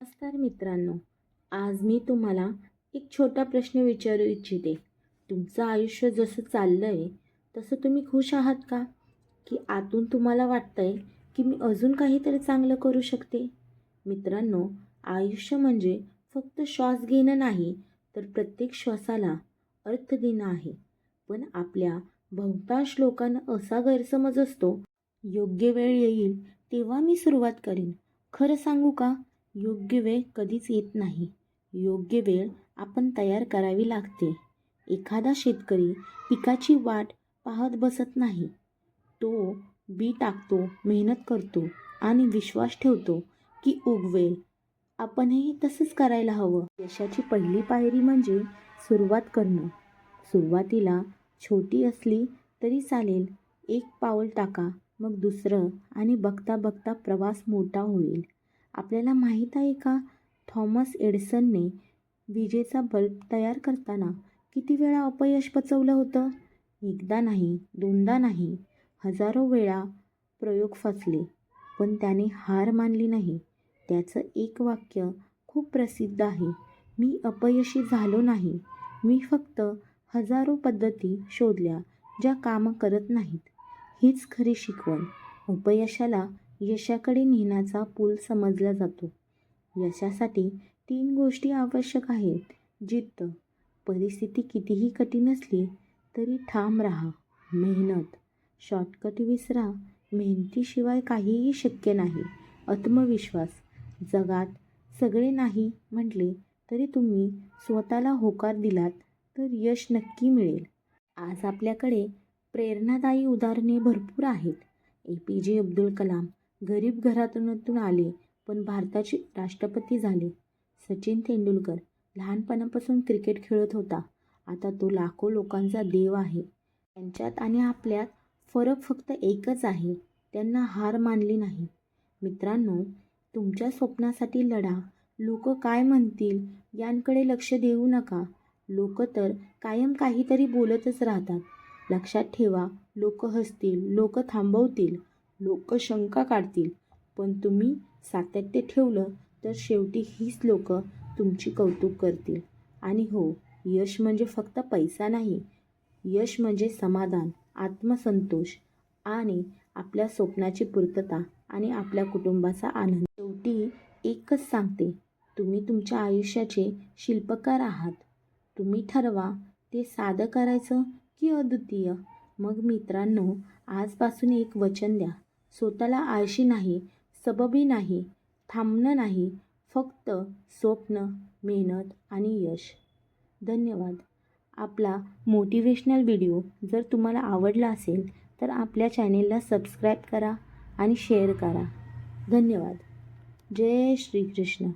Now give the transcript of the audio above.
नमस्कार मित्रांनो आज मी तुम्हाला एक छोटा प्रश्न विचारू इच्छिते. तुमचं आयुष्य जसं चाललं आहे तसं तुम्ही खुश आहात का? की आतून तुम्हाला वाटतं आहे की मी अजून काहीतरी चांगलं करू शकते? मित्रांनो आयुष्य म्हणजे फक्त श्वास घेणं नाही तर प्रत्येक श्वासाला अर्थ देणं आहे. पण आपल्या बहुतांश लोकांना असा गैरसमज असतो योग्य वेळ येईल तेव्हा मी सुरुवात करीन. खरं सांगू का? योग्य वेळ कधीच येत नाही. योग्य वेळ आपण तयार करावी लागते. एखादा शेतकरी पिकाची वाट पाहत बसत नाही. तो बी टाकतो मेहनत करतो आणि विश्वास ठेवतो की उगवेल आपणही तसंच करायला हवं. यशाची पहिली पायरी म्हणजे सुरुवात करणं. सुरुवातीला छोटी असली तरी चालेल. एक पाऊल टाका मग दुसरं आणि बघता बघता प्रवास मोठा होईल. आपल्याला माहीत आहे का? थॉमस एडिसनने विजेचा बल्ब तयार करताना किती वेळा अपयश पचवलं होतं? एकदा नाही दोनदा नाही हजारो वेळा प्रयोग फसले पण त्याने हार मानली नाही. त्याचं एक वाक्य खूप प्रसिद्ध आहे मी अपयशी झालो नाही. मी फक्त हजारो पद्धती शोधल्या ज्या कामं करत नाहीत. हीच खरी शिकवण. अपयशाला यशाकडे नेण्याचा पूल समजला जातो. यशासाठी तीन गोष्टी आवश्यक आहेत. जिद्द. परिस्थिती कितीही कठीण असली तरी ठाम राहा. मेहनत. शॉर्टकट विसरा. मेहनतीशिवाय काहीही शक्य नाही. आत्मविश्वास. जगात सगळे नाही म्हटले तरी तुम्ही स्वतःला होकार दिलात तर यश नक्की मिळेल. आज आपल्याकडे प्रेरणादायी उदाहरणे भरपूर आहेत. ए पी जे अब्दुल कलाम गरीब घरातून आले पण भारताचे राष्ट्रपती झाले. सचिन तेंडुलकर लहानपणापासून क्रिकेट खेळत होता. आता तो लाखो लोकांचा देव आहे. त्यांच्यात आणि आपल्यात फरक फक्त एकच आहे. त्यांना हार मानली नाही. मित्रांनो तुमच्या स्वप्नासाठी लढा. लोक काय म्हणतील यांकडे लक्ष देऊ नका. लोक तर कायम काहीतरी बोलतच राहतात. लक्षात ठेवा लोक हसतील लोक थांबवतील. लोक शंका काढतील. पण तुम्ही सातत्य ठेवलं तर शेवटी हीच लोक तुमची कौतुक करतील. आणि हो यश म्हणजे फक्त पैसा नाही. यश म्हणजे समाधान आत्मसंतोष आणि आपल्या स्वप्नाची पूर्तता आणि आपल्या कुटुंबाचा आनंद. शेवटी एकच सांगते तुम्ही तुमच्या आयुष्याचे शिल्पकार आहात. तुम्ही ठरवा ते साधं करायचं की अद्वितीय? मग मित्रांनो आजपासून एक वचन द्या. स्वतःला आळशी नाही सबबी नाही थांबणं नाही फक्त स्वप्न मेहनत आणि यश. धन्यवाद. आपला मोटिवेशनल व्हिडिओ जर तुम्हाला आवडला असेल तर आपल्या चॅनेलला सबस्क्राईब करा आणि शेअर करा. धन्यवाद. जय श्रीकृष्ण.